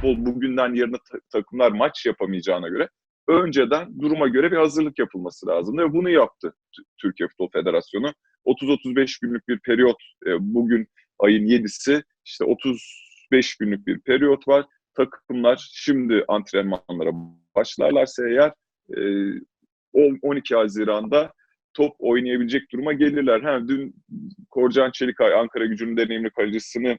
futbol bugünden yarına ta- takımlar maç yapamayacağına göre önceden duruma göre bir hazırlık yapılması lazım ve bunu yaptı Türkiye Futbol Federasyonu. 30-35 günlük bir periyot e, bugün ayın 7'si işte 35 günlük bir periyot var. Takımlar şimdi antrenmanlara başlarlarsa eğer e, on- 12 Haziran'da top oynayabilecek duruma gelirler. Ha, dün Korcan Çelikay Ankara Gücü'nün deneyimli kalecisini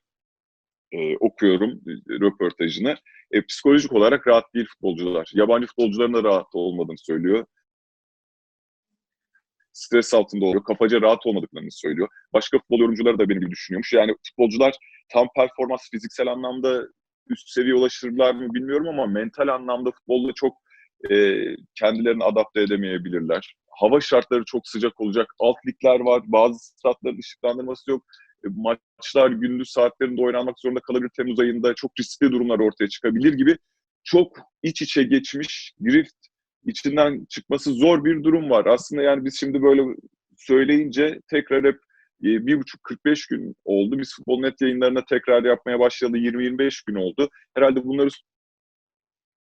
e, okuyorum röportajını. E, psikolojik olarak rahat değil futbolcular. Yabancı futbolcuların da rahat olmadığını söylüyor. Stres altında oluyor. Kafaca rahat olmadıklarını söylüyor. Başka futbol yorumcuları da benim gibi düşünüyormuş. Yani futbolcular tam performans fiziksel anlamda üst seviye ulaşırlar mı bilmiyorum ama mental anlamda futbolda çok e, kendilerini adapte edemeyebilirler. Hava şartları çok sıcak olacak. Alt ligler var. Bazı statların ışıklandırması yok. E, maçlar gündüz saatlerinde oynanmak zorunda kalabilir Temmuz ayında. Çok riskli durumlar ortaya çıkabilir gibi çok iç içe geçmiş grift içinden çıkması zor bir durum var. Aslında yani biz şimdi böyle söyleyince tekrar hep e, bir buçuk 45 gün oldu. Biz Futbol Net yayınlarına tekrar yapmaya başladı 20-25 gün oldu. Herhalde bunları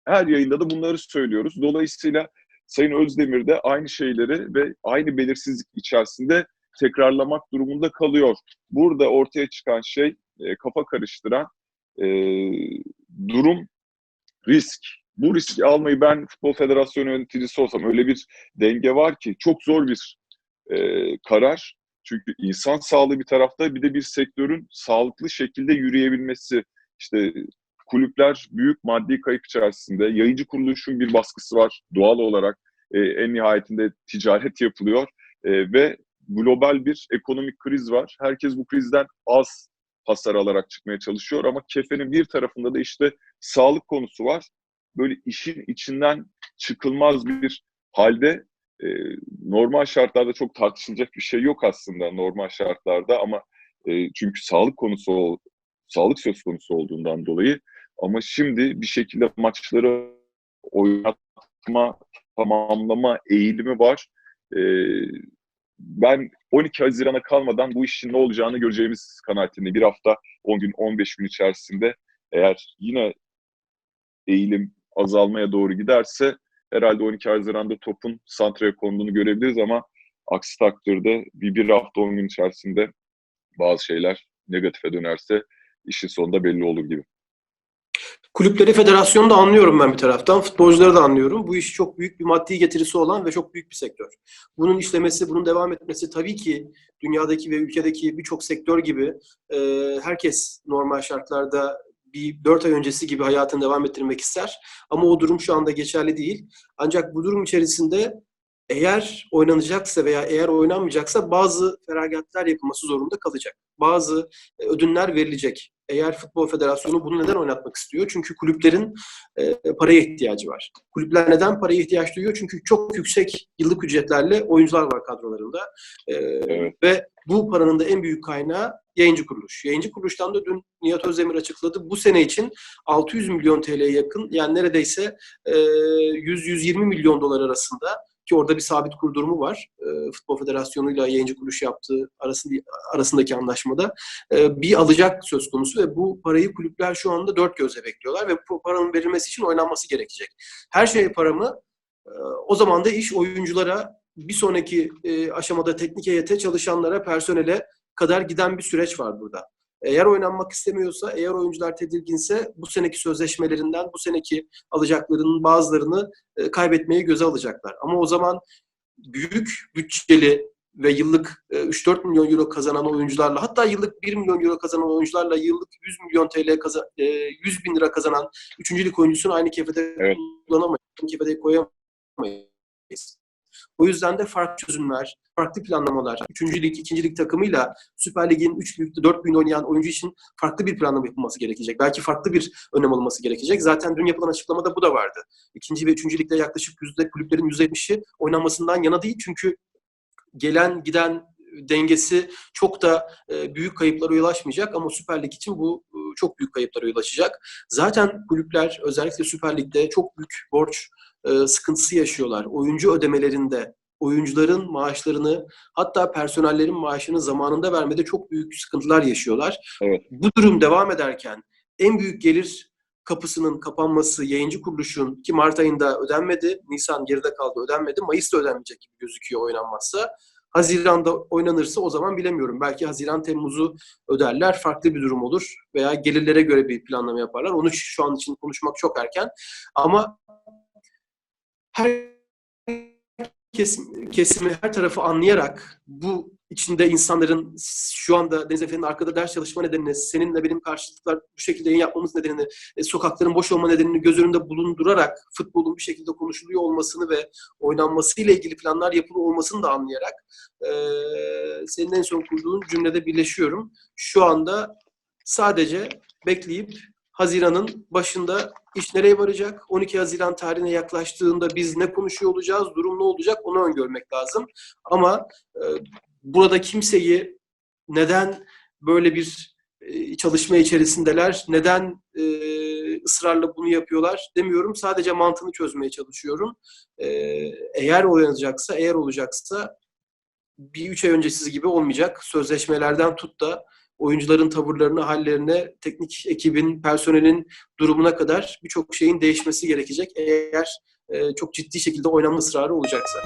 her yayında da bunları söylüyoruz. Dolayısıyla Sayın Özdemir de aynı şeyleri ve aynı belirsizlik içerisinde tekrarlamak durumunda kalıyor. Burada ortaya çıkan şey e, kafa karıştıran e, durum risk. Bu riski almayı ben Futbol Federasyonu yöneticisi olsam öyle bir denge var ki çok zor bir e, karar. Çünkü insan sağlığı bir tarafta bir de bir sektörün sağlıklı şekilde yürüyebilmesi. İşte kulüpler büyük maddi kayıp içerisinde. Yayıncı kuruluşun bir baskısı var doğal olarak. E, en nihayetinde ticaret yapılıyor e, ve global bir ekonomik kriz var. Herkes bu krizden az hasar alarak çıkmaya çalışıyor ama kefenin bir tarafında da işte sağlık konusu var. Böyle işin içinden çıkılmaz bir halde e, normal şartlarda çok tartışılacak bir şey yok aslında normal şartlarda ama e, çünkü sağlık konusu sağlık söz konusu olduğundan dolayı ama şimdi bir şekilde maçları oynatma, tamamlama eğilimi var. E, ben 12 Haziran'a kalmadan bu işin ne olacağını göreceğimiz kanaatinde bir hafta, 10 gün, 15 gün içerisinde eğer yine eğilim azalmaya doğru giderse herhalde 12 Haziran'da topun santraya konduğunu görebiliriz ama aksi takdirde bir, bir hafta 10 gün içerisinde bazı şeyler negatife dönerse işin sonunda belli olur gibi. Kulüpleri, federasyonu da anlıyorum ben bir taraftan. Futbolcuları da anlıyorum. Bu iş çok büyük bir maddi getirisi olan ve çok büyük bir sektör. Bunun işlemesi, bunun devam etmesi tabii ki dünyadaki ve ülkedeki birçok sektör gibi e, herkes normal şartlarda bir dört ay öncesi gibi hayatını devam ettirmek ister. Ama o durum şu anda geçerli değil. Ancak bu durum içerisinde eğer oynanacaksa veya eğer oynanmayacaksa bazı feragatler yapılması zorunda kalacak. Bazı e, ödünler verilecek. Eğer Futbol Federasyonu bunu neden oynatmak istiyor? Çünkü kulüplerin e, paraya ihtiyacı var. Kulüpler neden paraya ihtiyaç duyuyor? Çünkü çok yüksek yıllık ücretlerle oyuncular var kadrolarında. E, Evet. Ve bu paranın da en büyük kaynağı yayıncı kuruluş. Yayıncı kuruluştan da dün Nihat Özdemir açıkladı. Bu sene için 600 milyon TL'ye yakın yani neredeyse e, 100-120 milyon dolar arasında ki orada bir sabit kur durumu var. E, Futbol Federasyonu ile yayıncı kuruluş yaptığı arasında, arasındaki anlaşmada e, bir alacak söz konusu ve bu parayı kulüpler şu anda dört gözle bekliyorlar ve bu paranın verilmesi için oynanması gerekecek. Her şeye paramı e, o zaman da iş oyunculara bir sonraki e, aşamada teknik heyete, çalışanlara, personele kadar giden bir süreç var burada. Eğer oynanmak istemiyorsa, eğer oyuncular tedirginse bu seneki sözleşmelerinden, bu seneki alacaklarının bazılarını e, kaybetmeyi göze alacaklar. Ama o zaman büyük bütçeli ve yıllık e, 3-4 milyon euro kazanan oyuncularla hatta yıllık 1 milyon euro kazanan oyuncularla yıllık 100 milyon TL kaza, e, 100 bin lira kazanan 3. lig oyuncusunu aynı kefede Evet. kullanamayız, kefede koyamayız. O yüzden de farklı çözümler, farklı planlamalar, 3. lig, 2. lig takımıyla Süper Lig'in 3 büyük, 4 bin oynayan oyuncu için farklı bir planlama yapılması gerekecek. Belki farklı bir önlem alınması gerekecek. Zaten dün yapılan açıklamada bu da vardı. İkinci ve üçüncü ligde yaklaşık yüzde, kulüplerin %70'i oynanmasından yana değil. Çünkü gelen giden dengesi çok da e, büyük kayıplara yol açmayacak ama Süper Lig için bu e, çok büyük kayıplara yol açacak. Zaten kulüpler özellikle Süper Lig'de çok büyük borç e, sıkıntısı yaşıyorlar. Oyuncu ödemelerinde, oyuncuların maaşlarını hatta personellerin maaşını zamanında vermede çok büyük sıkıntılar yaşıyorlar. Evet. Bu durum devam ederken en büyük gelir kapısının kapanması, yayıncı kuruluşun ki Mart ayında ödenmedi, Nisan geride kaldı ödenmedi, Mayıs'ta ödenmeyecek gibi gözüküyor oynanmazsa. Haziran'da oynanırsa o zaman bilemiyorum. Belki Haziran, Temmuz'u öderler, farklı bir durum olur veya gelirlere göre bir planlama yaparlar. Onu şu an için konuşmak çok erken. Ama her kesim, kesimi, her tarafı anlayarak bu içinde insanların şu anda Deniz Efe'nin arkada ders çalışma nedenini, seninle benim karşılıklar bu şekilde yayın yapmamız nedenini, e, sokakların boş olma nedenini göz önünde bulundurarak futbolun bir şekilde konuşuluyor olmasını ve oynanması ile ilgili planlar yapılı olmasını da anlayarak e, senin en son kurduğun cümlede birleşiyorum. Şu anda sadece bekleyip Haziran'ın başında iş nereye varacak? 12 Haziran tarihine yaklaştığında biz ne konuşuyor olacağız? Durum ne olacak? Onu öngörmek lazım. Ama e, burada kimseyi neden böyle bir e, çalışma içerisindeler, neden e, ısrarla bunu yapıyorlar demiyorum. Sadece mantığını çözmeye çalışıyorum. E, eğer oynanacaksa, eğer olacaksa bir üç ay öncesi gibi olmayacak. Sözleşmelerden tut da oyuncuların tavırlarını, hallerine, teknik ekibin, personelin durumuna kadar birçok şeyin değişmesi gerekecek eğer çok ciddi şekilde oynanma ısrarı olacaksa.